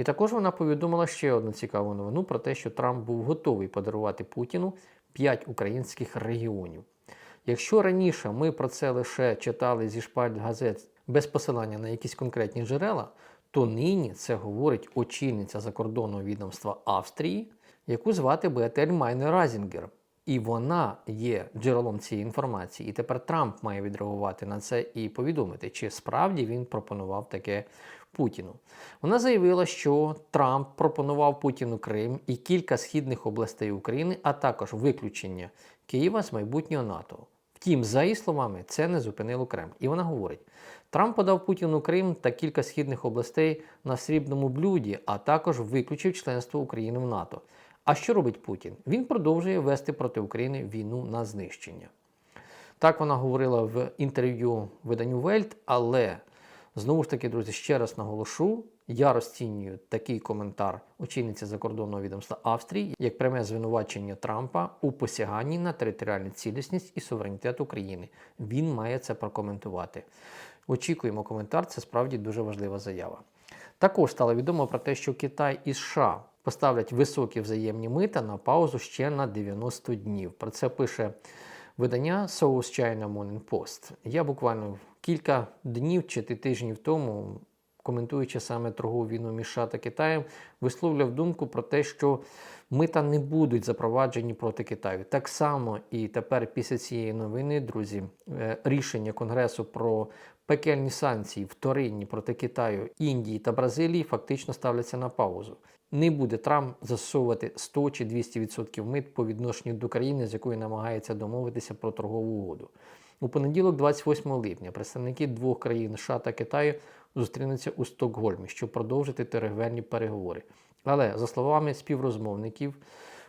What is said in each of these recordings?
І також вона повідомила ще одну цікаву новину про те, що Трамп був готовий подарувати Путіну 5 українських регіонів. Якщо раніше ми про це лише читали зі шпальт газет без посилання на якісь конкретні джерела, то нині це говорить очільниця закордонного відомства Австрії, яку звати Беатель Майне Разінгер. І вона є джерелом цієї інформації. І тепер Трамп має відреагувати на це і повідомити, чи справді він пропонував таке Путіну. Вона заявила, що Трамп пропонував Путіну Крим і кілька східних областей України, а також виключення Києва з майбутнього НАТО. Втім, за її словами, це не зупинило Кремль. І вона говорить: Трамп подав Путіну Крим та кілька східних областей на срібному блюді, а також виключив членство України в НАТО. А що робить Путін? Він продовжує вести проти України війну на знищення. Так вона говорила в інтерв'ю виданню Вельт, але знову ж таки, друзі, ще раз наголошу, я розцінюю такий коментар очільниці закордонного відомства Австрії як пряме звинувачення Трампа у посяганні на територіальну цілісність і суверенітет України. Він має це прокоментувати. Очікуємо коментар, це справді дуже важлива заява. Також стало відомо про те, що Китай і США поставлять високі взаємні мита на паузу ще на 90 днів. Про це пише видання South China Morning Post. Я буквально кілька днів чи тижнів тому, коментуючи саме торгову війну між США та Китаєм, висловлював думку про те, що мита не будуть запроваджені проти Китаю. Так само і тепер після цієї новини, друзі, е, рішення Конгресу про пекельні санкції вторинні проти Китаю, Індії та Бразилії фактично ставляться на паузу. Не буде Трамп застосовувати 100 чи 200% мит по відношенню до країни, з якою намагається домовитися про торгову угоду. У понеділок, 28 липня, представники двох країн США та Китаю зустрінуться у Стокгольмі, щоб продовжити торговельні переговори. Але за словами співрозмовників,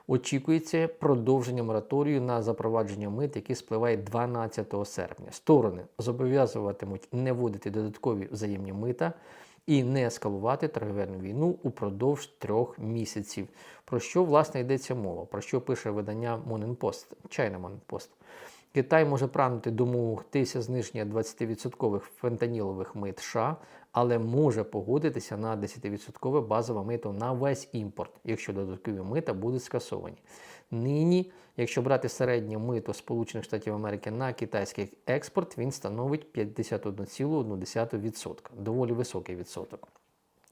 очікується продовження мораторію на запровадження мит, який спливає 12 серпня. Сторони зобов'язуватимуть не вводити додаткові взаємні мита і не ескалувати торговельну війну упродовж трьох місяців. Про що власне йдеться мова? Про що пише видання Morning Post, China Morning Post. Китай може прагнути домогтися зниження 20% фентанілових мит США, але може погодитися на 10% базове мито на весь імпорт, якщо додаткові мита будуть скасовані. Нині, якщо брати середнє мито Сполучених Штатів Америки на китайський експорт, він становить 51,1%. Доволі високий відсоток.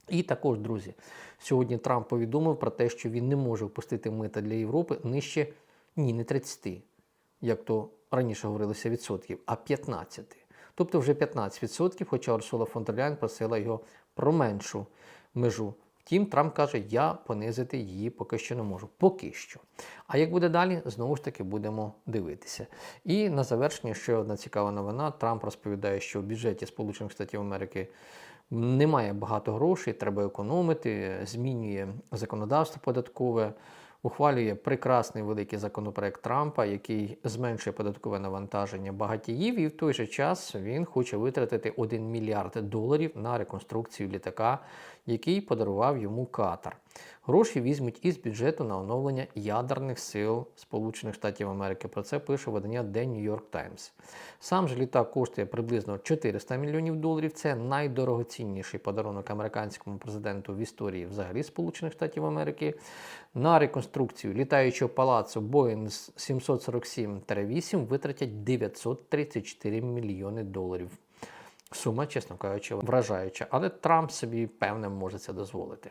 І також, друзі, сьогодні Трамп повідомив про те, що він не може впустити мита для Європи нижче ні, не 30, як то раніше говорилося відсотків, а 15. Тобто вже 15%, хоча Урсула фон дер Ляйн просила його про меншу межу. Втім, Трамп каже, я понизити її поки що не можу. Поки що. А як буде далі, знову ж таки будемо дивитися. І на завершення ще одна цікава новина. Трамп розповідає, що в бюджеті Сполучених Штатів Америки немає багато грошей, треба економити, змінює законодавство податкове. Ухвалює прекрасний великий законопроект Трампа, який зменшує податкове навантаження багатіїв, і в той же час він хоче витратити 1 мільярд доларів на реконструкцію літака, який подарував йому Катар. Гроші візьмуть із бюджету на оновлення ядерних сил Сполучених Штатів Америки. Про це пише видання The New York Times. Сам же літак коштує приблизно 400 мільйонів доларів. Це найдорогоцінніший подарунок американському президенту в історії взагалі Сполучених Штатів Америки. На реконструкцію літаючого палацу Boeing 747-8 витратять 934 мільйони доларів. Сума, чесно кажучи, вражаюча, але Трамп собі певне може це дозволити.